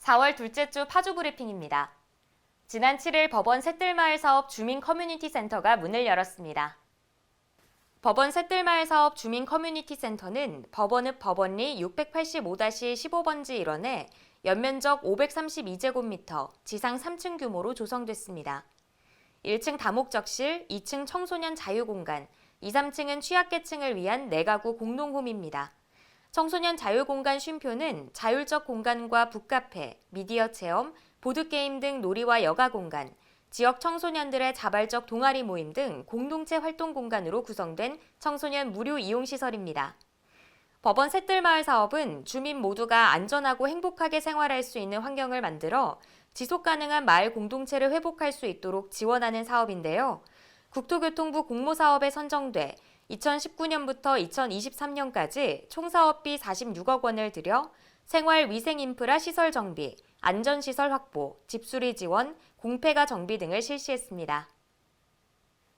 4월 둘째 주 파주 브리핑입니다. 지난 7일 법원 새뜰마을 사업 주민 커뮤니티 센터가 문을 열었습니다. 법원 새뜰마을 사업 주민 커뮤니티 센터는 법원 읍 법원리 685-15번지 일원에 연면적 532제곱미터, 지상 3층 규모로 조성됐습니다. 1층 다목적실, 2층 청소년 자유공간, 2, 3층은 취약계층을 위한 내가구 공동홈입니다. 청소년 자유공간 쉼표는 자율적 공간과 북카페, 미디어 체험, 보드게임 등 놀이와 여가 공간, 지역 청소년들의 자발적 동아리 모임 등 공동체 활동 공간으로 구성된 청소년 무료 이용 시설입니다. 법원 새뜰마을 사업은 주민 모두가 안전하고 행복하게 생활할 수 있는 환경을 만들어 지속 가능한 마을 공동체를 회복할 수 있도록 지원하는 사업인데요. 국토교통부 공모사업에 선정돼 2019년부터 2023년까지 총 사업비 46억 원을 들여 생활 위생 인프라 시설 정비, 안전 시설 확보, 집수리 지원, 공폐가 정비 등을 실시했습니다.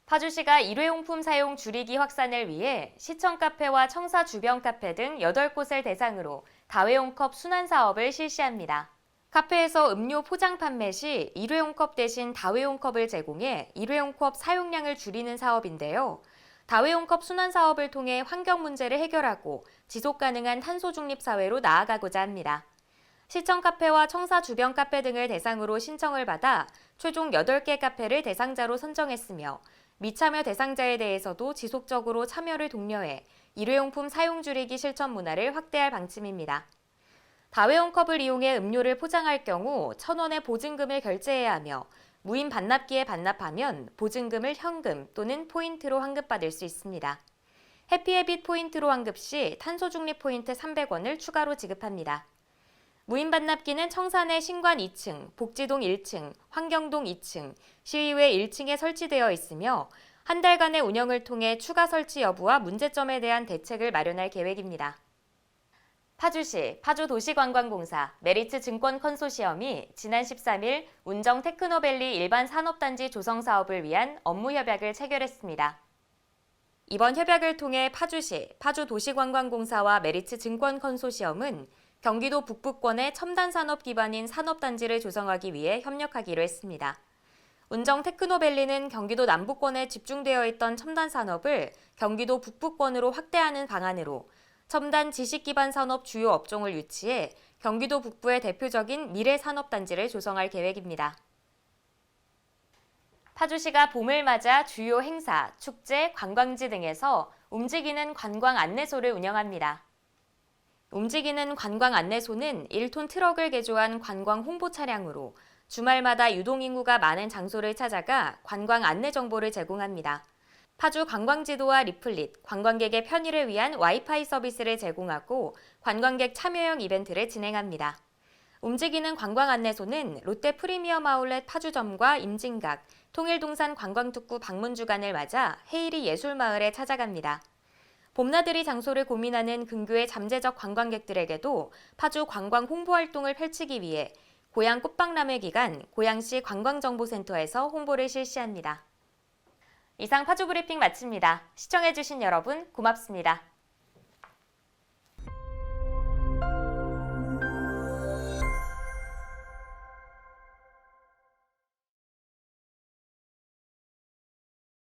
파주시가 일회용품 사용 줄이기 확산을 위해 시청 카페와 청사 주변 카페 등 8곳을 대상으로 다회용 컵 순환 사업을 실시합니다. 카페에서 음료 포장 판매 시 일회용 컵 대신 다회용 컵을 제공해 일회용 컵 사용량을 줄이는 사업인데요. 다회용 컵 순환 사업을 통해 환경 문제를 해결하고 지속 가능한 탄소 중립 사회로 나아가고자 합니다. 시청 카페와 청사 주변 카페 등을 대상으로 신청을 받아 최종 8개 카페를 대상자로 선정했으며 미참여 대상자에 대해서도 지속적으로 참여를 독려해 일회용품 사용 줄이기 실천 문화를 확대할 방침입니다. 다회용 컵을 이용해 음료를 포장할 경우 1,000원의 보증금을 결제해야 하며 무인 반납기에 반납하면 보증금을 현금 또는 포인트로 환급받을 수 있습니다. 해피해빛 포인트로 환급 시 탄소 중립 포인트 300원을 추가로 지급합니다. 무인 반납기는 청산의 신관 2층, 복지동 1층, 환경동 2층, 시의회 1층에 설치되어 있으며 한 달간의 운영을 통해 추가 설치 여부와 문제점에 대한 대책을 마련할 계획입니다. 파주시 파주도시관광공사 메리츠 증권 컨소시엄이 지난 13일 운정 테크노밸리 일반 산업단지 조성 사업을 위한 업무 협약을 체결했습니다. 이번 협약을 통해 파주시 파주도시관광공사와 메리츠 증권 컨소시엄은 경기도 북부권의 첨단 산업 기반인 산업단지를 조성하기 위해 협력하기로 했습니다. 운정 테크노밸리는 경기도 남부권에 집중되어 있던 첨단 산업을 경기도 북부권으로 확대하는 방안으로 첨단 지식 기반 산업 주요 업종을 유치해 경기도 북부의 대표적인 미래 산업 단지를 조성할 계획입니다. 파주시가 봄을 맞아 주요 행사, 축제, 관광지 등에서 움직이는 관광 안내소를 운영합니다. 움직이는 관광 안내소는 1톤 트럭을 개조한 관광 홍보 차량으로 주말마다 유동인구가 많은 장소를 찾아가 관광 안내 정보를 제공합니다. 파주 관광지도와 리플릿, 관광객의 편의를 위한 와이파이 서비스를 제공하고 관광객 참여형 이벤트를 진행합니다. 움직이는 관광 안내소는 롯데 프리미엄 아울렛 파주점과 임진각, 통일동산 관광특구 방문 주간을 맞아 헤이리 예술마을에 찾아갑니다. 봄나들이 장소를 고민하는 근교의 잠재적 관광객들에게도 파주 관광 홍보 활동을 펼치기 위해 고향 꽃박람회 기간 고양시 관광정보센터에서 홍보를 실시합니다. 이상 파주 브리핑 마칩니다. 시청해주신 여러분 고맙습니다.